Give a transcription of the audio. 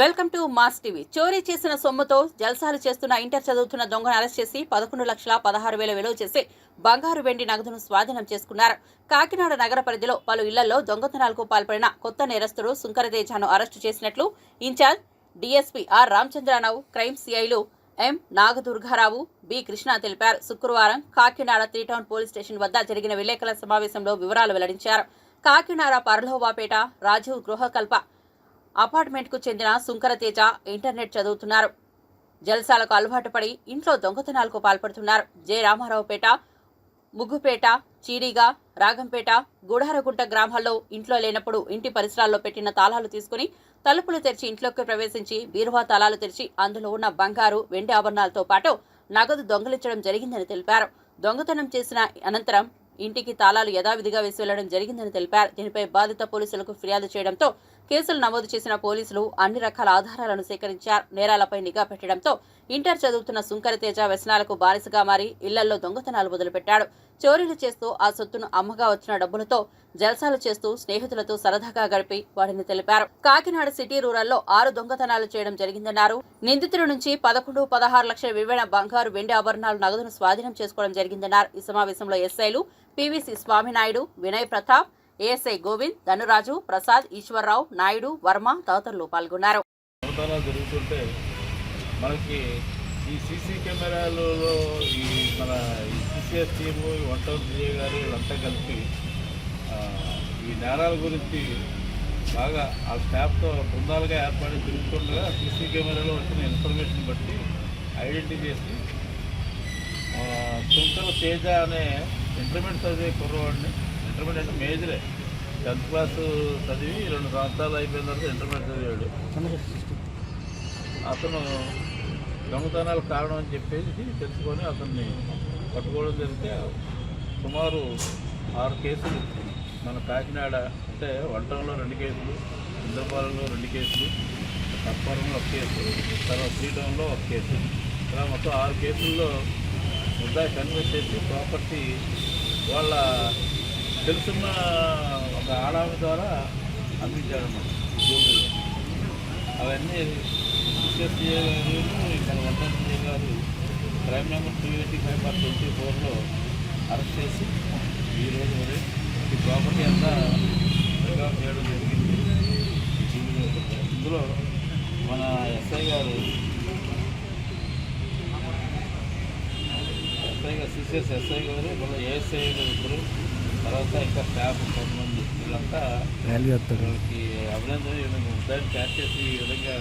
Welcome to mass TV. చోరీ చేసిన సొమ్ముతో జల్సాలు చేస్తున్న ఇంటర్ చదువుతున్న దొంగను అరెస్ట్ చేసి పదకొండు లక్షల పదహారు వేల విలువ చేసి బంగారు వెండి నగదును స్వాధీనం చేసుకున్నారు. కాకినాడ నగర పరిధిలో పలు ఇళ్ళలో దొంగతనాలకు పాల్పడిన కొత్త నేరస్తుడు సుంకరతేజాను అరెస్టు చేసినట్లు in-charge DSP R Ramachandrarao crime సిఐలు M Nagadurgarao B Krishna తెలిపారు. శుక్రవారం Kakinada three town police station వద్ద జరిగిన విలేకరుల సమావేశంలో వివరాలు వెల్లడించారు. కాకినాడ పర్లోవాపేట రాజీవ్ గృహకల్ప అపార్ట్మెంట్కు చెందిన సుంకరతేజ ఇంటర్నెట్ చదువుతున్నారు. జల్సాలకు అలవాటు పడి ఇంట్లో దొంగతనాలకు పాల్పడుతున్నారు. జె. రామారావుపేట ముగ్గుపేట చీడిగా రాగంపేట గుడారగుంట గ్రామాల్లో ఇంట్లో లేనప్పుడు ఇంటి పరిసరాల్లో పెట్టిన తాళాలు తీసుకుని తలుపులు తెరిచి ఇంట్లోకి ప్రవేశించి బీరువా తాళాలు తెరిచి అందులో ఉన్న బంగారు వెండి ఆభరణాలతో పాటు నగదు దొంగలించడం జరిగిందని తెలిపారు. దొంగతనం చేసిన అనంతరం ఇంటికి తాళాలు యథావిధిగా వేసి వెళ్ళడం జరిగిందని తెలిపారు. దీనిపై బాధిత పోలీసులకు ఫిర్యాదు చేయడంతో కేసులు నమోదు చేసిన పోలీసులు అన్ని రకాల ఆధారాలను సేకరించారు. నేరాలపై నిఘా పెట్టడంతో ఇంటర్ చదువుతున్న సుంకరతేజ వ్యసనాలకు బానిసగా మారి ఇళ్ళలో దొంగతనాలు మొదలుపెట్టాడు. చోరీలు చేస్తూ ఆ సొత్తును అమ్మగా వచ్చిన డబ్బులతో జల్సాలు చేస్తూ స్నేహితులతో సరదాగా గడిపి వాడిని తెలిపారు. కాకినాడ సిటీ రూరల్లో ఆరు దొంగతనాలు చేయడం జరిగిందన్నారు. నిందితుల నుంచి పదకొండు పదహారు లక్షల విలువైన బంగారు వెండి ఆభరణాలు నగదును స్వాధీనం చేసుకోవడం జరిగిందన్నారు. ఈ సమావేశంలో ఎస్ఐలు P V C Swaminaidu Vinay Pratap ASI Govind Dhanuraju Prasad Eswararao Naidu Varma తదితరులు పాల్గొన్నారు. మనకి ఈ సీసీ కెమెరాలలో ఈ మన ఈ సిసిఎస్ టీము ఈ వంట విజయ్ గారు వీళ్ళంతా కలిపి ఈ నేరాల గురించి బాగా ఆ స్టాఫ్తో బృందాలుగా ఏర్పడి తిరుగుతుండగా సీసీ కెమెరాలో వచ్చిన ఇన్ఫర్మేషన్ బట్టి ఐడెంటిఫై చేసి ఆ, సుంకర తేజ అనే ఇంటర్మీడియట్ చదివే కుర్రవాడిని ఇంటర్మీడియట్ అంటే మేజరే టెన్త్ క్లాస్ చదివి రెండు సంవత్సరాలు అయిపోయిన తర్వాత ఇంటర్మీడియట్ చదివాడు. అతను దొంగతనాలకు కారణం అని చెప్పేసి తెలుసుకొని అతన్ని పట్టుకోవడం జరిగితే సుమారు ఆరు కేసులు మన కాకినాడ అంటే వంటంలో రెండు కేసులు ఇంద్రపాలెంలో రెండు కేసులు తప్పరంలో ఒక కేసు తర్వాత శ్రీటంలో ఒక కేసు. ఇలా మొత్తం ఆరు కేసుల్లో ముద్దా కన్వెస్ట్ చేసి ప్రాపర్టీ వాళ్ళ తెలుసున్న ఒక ఆడామి ద్వారా అందించాడన్నమాట గోల్డ్లో అవన్నీ సిఎస్సీఏ గారు ఇక్కడ వంటసీఏ గారు crime number two eighty five bar twenty ఫోర్లో అరెస్ట్ చేసి ఈరోజు మరి ఈ ప్రాపర్టీ అంతా రికవర్ చేయడం జరిగింది. ఇందులో మన ఎస్ఐ గారు ఎస్ఐ గారు సిసిఎస్ ఎస్ఐ గారు మళ్ళీ ఏఎస్ఐ గారు ఇద్దరు తర్వాత ఇంకా స్టాఫ్ కొంతమంది వీళ్ళంతా వీళ్ళకి అభినందన ముద్దాయిని క్యాచ్ చేసి ఈ విధంగా